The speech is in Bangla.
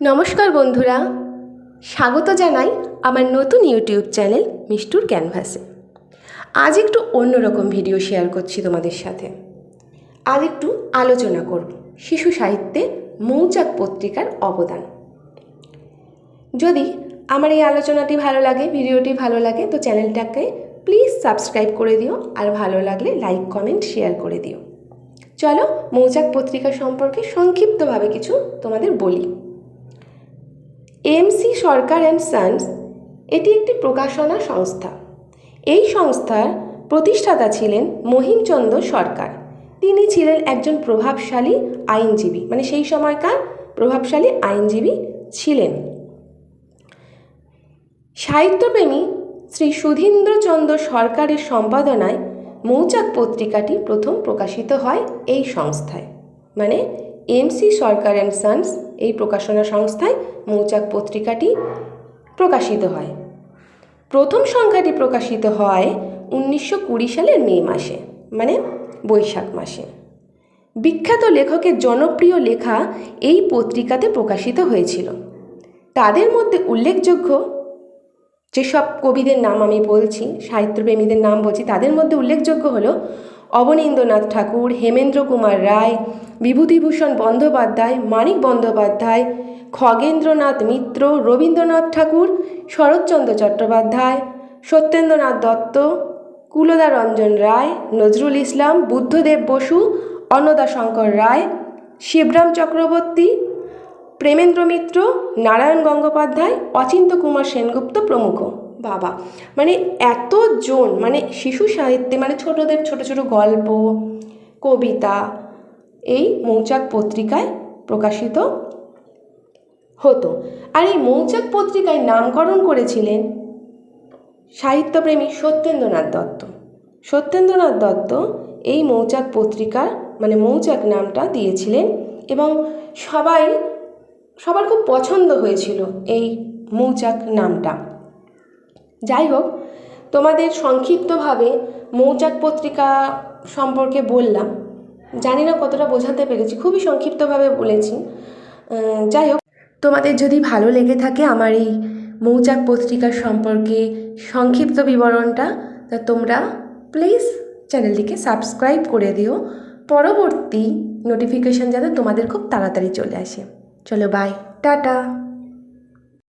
নমস্কার বন্ধুরা। স্বাগত জানাই আমার নতুন ইউটিউব চ্যানেল মিষ্টুর ক্যানভাসে। আজ একটু অন্যরকম ভিডিও শেয়ার করছি তোমাদের সাথে। আজ একটু আলোচনা করব শিশু সাহিত্যে মৌচাক পত্রিকার অবদান। যদি আমার এই আলোচনাটি ভালো লাগে, ভিডিওটি ভালো লাগে, তো চ্যানেলটাকে প্লিজ সাবস্ক্রাইব করে দিও আর ভালো লাগলে লাইক, কমেন্ট, শেয়ার করে দিও। চলো মৌচাক পত্রিকা সম্পর্কে সংক্ষিপ্তভাবে কিছু তোমাদের বলি। এমসি সরকার অ্যান্ড সানস এটি একটি প্রকাশনা সংস্থা। এই সংস্থার প্রতিষ্ঠাতা ছিলেন মহিমচন্দ্র সরকার। তিনি ছিলেন একজন প্রভাবশালী আইনজীবী মানে সেই সময়কার প্রভাবশালী আইনজীবী ছিলেন। সাহিত্যপ্রেমী শ্রী সুধীন্দ্রচন্দ্র সরকারের সম্পাদনায় মৌচাক পত্রিকাটি প্রথম প্রকাশিত হয় এই সংস্থায় মানে এমসি সরকার অ্যান্ড সানস এই প্রকাশনা সংস্থায় মৌচাক পত্রিকাটি প্রকাশিত হয়। প্রথম সংখ্যাটি প্রকাশিত হয় উনিশশো কুড়ি সালের মে মাসে মানে বৈশাখ মাসে। বিখ্যাত লেখকের জনপ্রিয় লেখা এই পত্রিকাতে প্রকাশিত হয়েছিল। তাদের মধ্যে উল্লেখযোগ্য যেসব কবিদের নাম আমি বলছি, সাহিত্যপ্রেমীদের নাম বলছি, তাদের মধ্যে উল্লেখযোগ্য হল অবনীন্দ্রনাথ ঠাকুর, হেমেন্দ্র কুমার রায়, বিভূতিভূষণ বন্দ্যোপাধ্যায়, মানিক বন্দ্যোপাধ্যায়, খগেন্দ্রনাথ মিত্র, রবীন্দ্রনাথ ঠাকুর, শরৎচন্দ্র চট্টোপাধ্যায়, সত্যেন্দ্রনাথ দত্ত, কুলদা রঞ্জন রায়, নজরুল ইসলাম, বুদ্ধদেব বসু অন্নদাশঙ্কর রায়, শিবরাম চক্রবর্তী, প্রেমেন্দ্র মিত্র, নারায়ণ গঙ্গোপাধ্যায় অচিন্ত কুমার সেনগুপ্ত প্রমুখ। বাবা। মানে এতজন মানে শিশু সাহিত্যে মানে ছোটদের ছোট ছোট গল্প, কবিতা, এই মৌচাক পত্রিকায় প্রকাশিত হতো। আর এই মৌচাক পত্রিকায় নামকরণ করেছিলেন সাহিত্যপ্রেমী সত্যেন্দ্রনাথ দত্ত। সত্যেন্দ্রনাথ দত্ত এই মৌচাক পত্রিকার মানে মৌচাক নামটা দিয়েছিলেন এবং সবাই, সবার খুব পছন্দ হয়েছিল এই মৌচাক নামটা। যাই হোক তোমাদের সংক্ষিপ্তভাবে মৌচাক পত্রিকা সম্পর্কে বললাম। জানি না কতটা বোঝাতে পেরেছি, খুবই সংক্ষিপ্তভাবে বলেছি। যাই হোক তোমাদের যদি ভালো লেগে থাকে আমার এই মৌচাক পত্রিকা সম্পর্কে সংক্ষিপ্ত বিবরণটা, তা তোমরা প্লিজ চ্যানেলটিকে সাবস্ক্রাইব করে দিও। পরবর্তী নোটিফিকেশন যাতে তোমাদের খুব তাড়াতাড়ি চলে আসে। চলো বাই টাটা।